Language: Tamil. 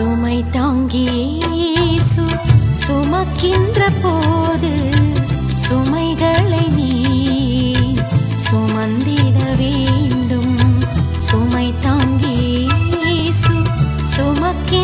சுமை தாங்கியேசு சுமக்கின்ற போது சுமைகளை நீ சுமந்திட வேண்டும். சுமை தாங்கியேசு சுமக்கின்ற